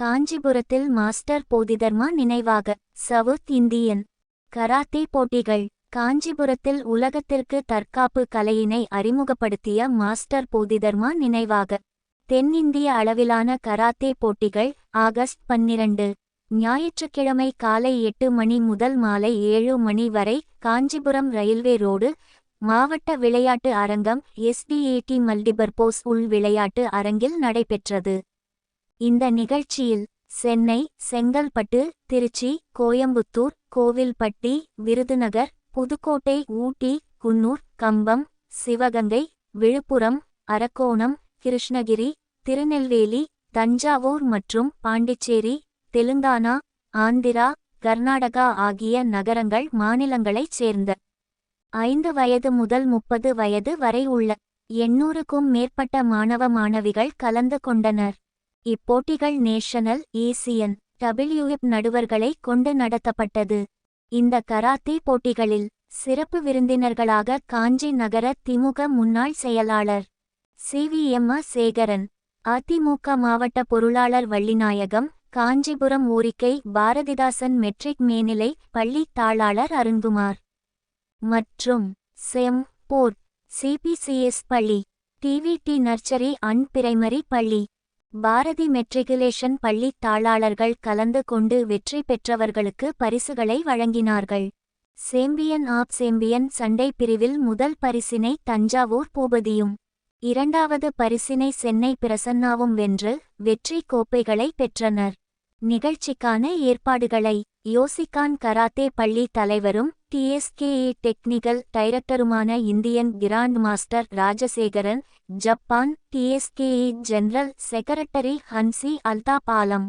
காஞ்சிபுரத்தில் மாஸ்டர் போதிதர்மா நினைவாக south Indian karate போட்டிகள். காஞ்சிபுரத்தில் உலகத்திற்கு தற்காப்பு கலையினை அறிமுகப்படுத்திய மாஸ்டர் போதிதர்மா நினைவாக தென்னிந்திய அளவிலான கராத்தே போட்டிகள் ஆகஸ்ட் பன்னிரண்டு. ஞாயிற்றுக்கிழமை காலை எட்டு மணி முதல் மாலை ஏழு மணி வரை காஞ்சிபுரம் ரயில்வே ரோடு மாவட்ட விளையாட்டு அரங்கம் எஸ்டிஏடி மல்டிபர்போஸ் உள் விளையாட்டு அரங்கில் நடைபெற்றது. இந்த நிகழ்ச்சியில் சென்னை செங்கல்பட்டு திருச்சி கோயம்புத்தூர் கோவில்பட்டி விருதுநகர் புதுக்கோட்டை ஊட்டி குன்னூர் கம்பம் சிவகங்கை விழுப்புரம் அரக்கோணம் கிருஷ்ணகிரி திருநெல்வேலி தஞ்சாவூர் மற்றும் பாண்டிச்சேரி தெலுங்கானா ஆந்திரா கர்நாடகா ஆகிய நகரங்கள் மாநிலங்களைச் சேர்ந்த ஐந்து வயது முதல் முப்பது வயது வரை உள்ள எண்ணூறுக்கும் மேற்பட்ட மாணவ மாணவிகள் கலந்து கொண்டனர். இப்போட்டிகள் நேஷனல் ஏசியன் டபிள்யூஎப் நடுவர்களை கொண்டு நடத்தப்பட்டது. இந்த கராத்தே போட்டிகளில் சிறப்பு விருந்தினர்களாக காஞ்சி நகர திமுக முன்னாள் செயலாளர் சிவிஎம் சேகரன் அதிமுக மாவட்ட பொருளாளர் வள்ளிநாயகம் காஞ்சிபுரம் ஊரிக்கை பாரதிதாசன் மெட்ரிக் மேனிலை பள்ளி தாளாளர் அருண்குமார் மற்றும் செம் போர்ட் சிபிசிஎஸ் பள்ளி டிவிடி நர்ச்சரி அண்ட் பிரைமரி பள்ளி. பாரதி மெட்ரிகுலேஷன் பள்ளி தாளாளர்கள் கலந்து கொண்டு வெற்றி பெற்றவர்களுக்கு பரிசுகளை வழங்கினார்கள். சேம்பியன் ஆப் சேம்பியன் சண்டை பிரிவில் முதல் பரிசினை தஞ்சாவூர் பூபதியும் இரண்டாவது பரிசினை சென்னை பிரசன்னாவும் வென்று வெற்றி கோப்பைகளை பெற்றனர். நிகழ்ச்சிக்கான ஏற்பாடுகளை யோசிகான் கராத்தே பள்ளி தலைவரும் TSKA technical டைரக்டருமான Indian grand master Rajasekaran Japan TSKA general secretary Hanshi அல்தாபாலம்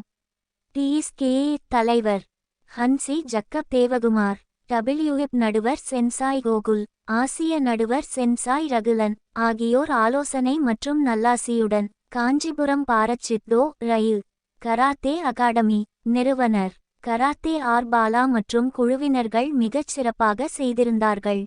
TSKA தலைவர் ஹன்சி ஜக்கப் தேவகுமார் டபிள்யூஎப் நடுவர் சென்சாய் கோகுல் ஆசிய நடுவர் சென்சாய் ரகுலன் ஆகியோர் ஆலோசனை மற்றும் நல்லாசியுடன் காஞ்சிபுரம் பாரச்சித்தோ ரயில் கராத்தே அகாடமி நிறுவனர். கராத்தே ஆர்பாலா மற்றும் குழுவினர்கள் மிகச் சிறப்பாக செய்திருந்தார்கள்.